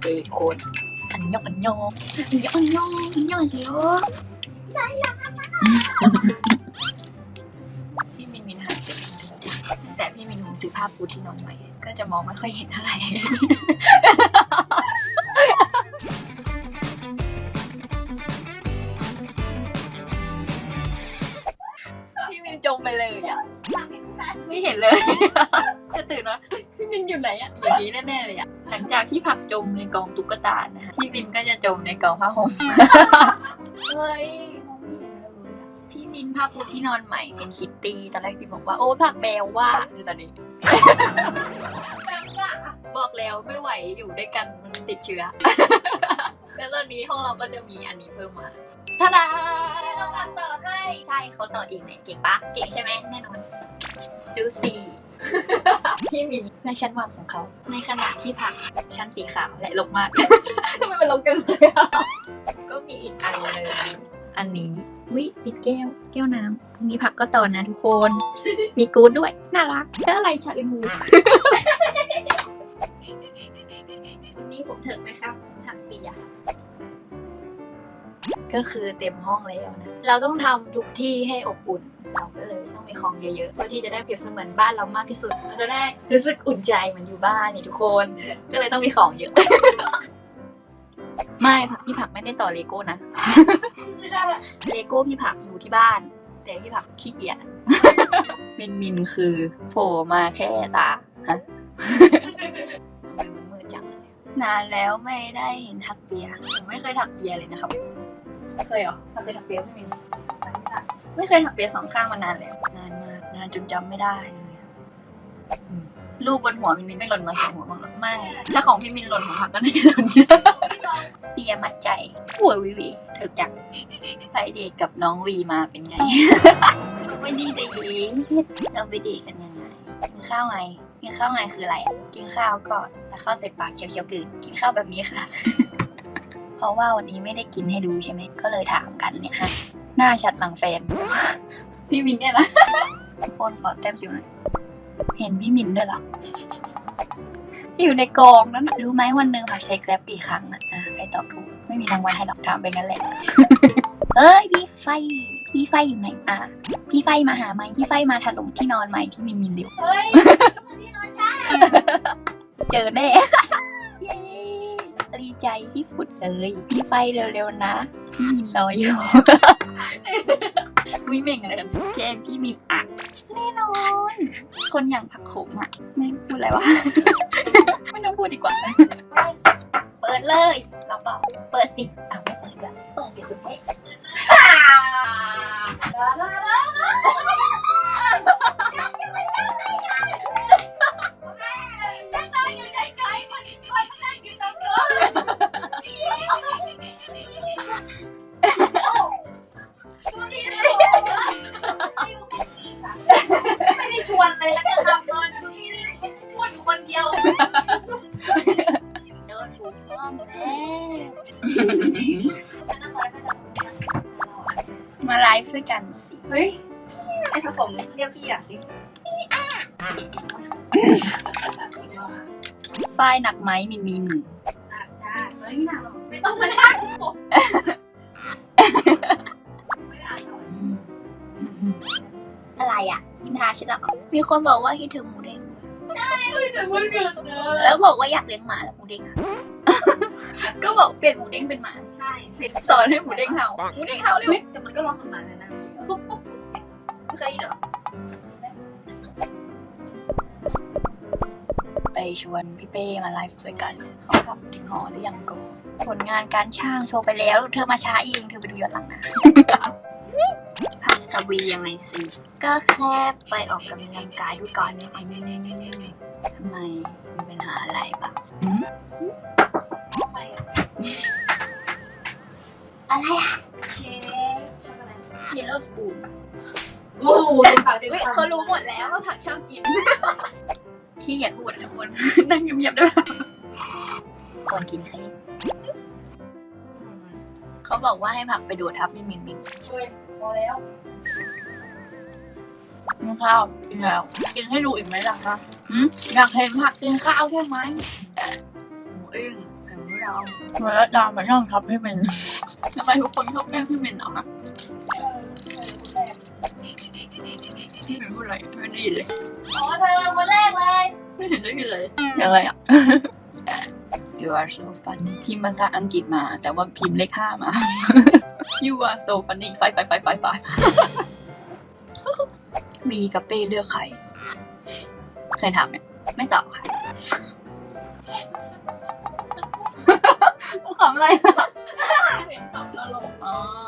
เบคนอันยองอันยองอันยองอันยองอันยองอันยองพี่มินมินหาเก็บแต่พี่มินมินซื้อผ้าปูที่นอนใหม่ก็จะมองไม่ค่อยเห็นเท่าไหร่พี่มินจมไปเลยอะ ไม่เห็นเลย จะตื่นมาพี่มินอยู่ไหนอะอยู่นี้แน่ๆเลยอะหลังจากที่ผักจมในกองตุ๊กตานะคะพี่มินก็จะจมในกองผ้าห่มเฮ้ยมองไม่เห็นเลยอะพี่มินผ้าปูที่นอนใหม่เป็นคิตตี้ตอนแรกพี่บอกว่าโอ้ผักแบวว่าคือตอนนี้บอกแล้วไม่ไหวอยู่ด้วยกันมันติดเชื้อแล้วตอนนี้ห้องเราก็จะมีอันนี้เพิ่มมาทาดา เขาต่อเองเนี่ยเก่งปะเก่งใช่ไหมแน่นอน ดูสิพี่มินในชั้นวางของเขา ในขณะที่ผักชั้นสีขาวและลงมากทำไมมันลงกันเลยอะก็มีอีกอันเลยอันนี้วิติดแก้ว แก้วน้ำอันนี้ผักก็ต่อนะทุกคน มีกู๊ดด้วย น่ารักแล้วอะไรชาอินมูวั ก็คือเต็มห้องแล้วนะเราต้องทำทุกที่ให้อบอุ่น เราก็เลยต้องมีของเยอะๆเพื่อที่จะได้เปรียบเสมือนบ้านเรามากที่สุดเราจะได้รู้สึกอุ่นใจเหมือนอยู่บ้านนี่ทุกคน ก็เลยต้องมีของเยอะ ไม่ผักพี่ผักไม่ได้ต่อเลโก้นะเลโก้พี่ผักอยู่ที่บ้าน แต่พี่ผักขี้เกียจมินมินคือโผล่มาแค่ตาฮะทำไมมันมืดจังเลยนานแล้วไม่ได้เห็นถักเปียผมไม่เคยถักเปียเลยนะครับ เคยเหรอเคยถักเปียไม่มีไม่เคยถักเปียสองข้างมานานแล้วนานมากนานจนจำไม่ได้เลยอะอืมรูปบนหัวมินมินไม่หล่นมาใส่หัวบ้างหรอกไม่ถ้าของพี่มินหล่นของผักก็น่าจะหล่นเปียมัดใจหัววิวีเธอจักไปเดทกับน้องวีมาเป็นไงไม่ดีดีเราไปเดทกันยังไงกินข้าวไงกินข้าวไงคืออะไรอะกินข้าวก็แต่ข้าวใส่ปากเคี้ยวๆกลืนกินข้าวแบบนี้ค่ะ เพราะว่าวันนี้ไม่ได้กินให้ดูใช่ไหม ก็เลยถามกันเนี่ยฮะ หน้าชัดหลังแฟน พี่มินเนี่ยนะทุกคนขอแต้มสิวหน่อย เห็นพี่มินด้วยเหรอ อยู่ในกองนั้นน่ะรู้ไหมวันหนึ่งผักใช้แกร็บกี่ครั้งอะอะใครตอบถูก ไม่มีรางวัลให้หรอกถามไปงั้นแหละเฮ้ยพี่ไฟ พี่ไฟอยู่ไหนอะ พี่ไฟมาหาไหมพี่ไฟมาถล่มที่นอนไหมพี่มินมินเร็วเฮ้ยที่นอนช้าเจอแน่เย้ ดีใจที่สุดเลยพี่ไฟเร็วๆนะ พี่มินรออยู่วิเม่งอะไรกันแกมพี่มินอะแน่นอน คนอย่างผักขมอะไม่พูดอะไรวะ ไม่ต้องพูดดีกว่า เปิดเลยเราบอกเปิดสิอ้าว มาไลฟ์ด้วยกันสิ เฮ้ยไอ้พระผมเรียกพี่อะสิฝ้ายหนักไหมมินมินอะจ้าเฮ้ยไม่หนักหรอกไม่ต้องมานั่งผมไม่อ่านหรอกอะไรอะยินทาฉันเหรอมีคนบอกว่าคิดถึงหมูเด้งเฮ้ยแต่มันเกิดนะแล้วบอกว่าอยากเลี้ยงหมาแล้วหมูเด้งอะ ก็บอกเปลี่ยนหมูเด้งเป็นหมาใช่เสร็จสอนให้หมูเด้งเห่าหมูเด้งเห่าเร็วเฮ้ยแต่มันก็ร้องเหมือนหมาเลยนะไม่เคยเหรอไปชวนพี่เป้มาไลฟ์ด้วยกันเขากลับถึงหอหรือยังก่อนผลงานการช่างโชว์ไปแล้ว เธอมาช้าเองเธอไปดูย้อนหลังนะพักทวียังไงสิ ก็แค่ไปออกกำลังกายด้วยก่อนเนี่ยทำไมมีปัญหาอะไรปะ อะไรอะเค้กช็อกโกแลตเยลโล่สปูนโอ้โหเด็กปากเด็กเฮ้ยปากเขารู้หมดแล้วว่าผักชอบกินขี้เกียจพูดอะทุกคน นั่งเงียบๆได้ไหมคนกินเค้กเขาบอกว่าให้ผักไปดูดทับมินมินมินช่วยพอแล้วกินข้าวกินแล้วกินให้ดูอีกไหมล่ะคะหืมอยากเห็นผักกินข้าวใช่ไหมหมูอึ้งแพงเราเมื่อดาวมาย่องทับพี่เมน ทำไมทุกคนชอบแกล้งพี่เมนเหรอคะเออเออคนแรกพี่เมนพูดอะไรไม่ได้ยินเลย อ๋อเธอคนแรกเลย ไม่เห็นได้ยินเลยยังไงอะ You are so funny พิมพ์ภาษาอังกฤษมา แต่ว่าพิมพ์เลขห้ามา You are so funny ไฟไฟไฟไฟไฟมีกับเป้เลือกใคร ใครถามเนี่ย ไม่ตอบค่ะขำอะไรอะ เ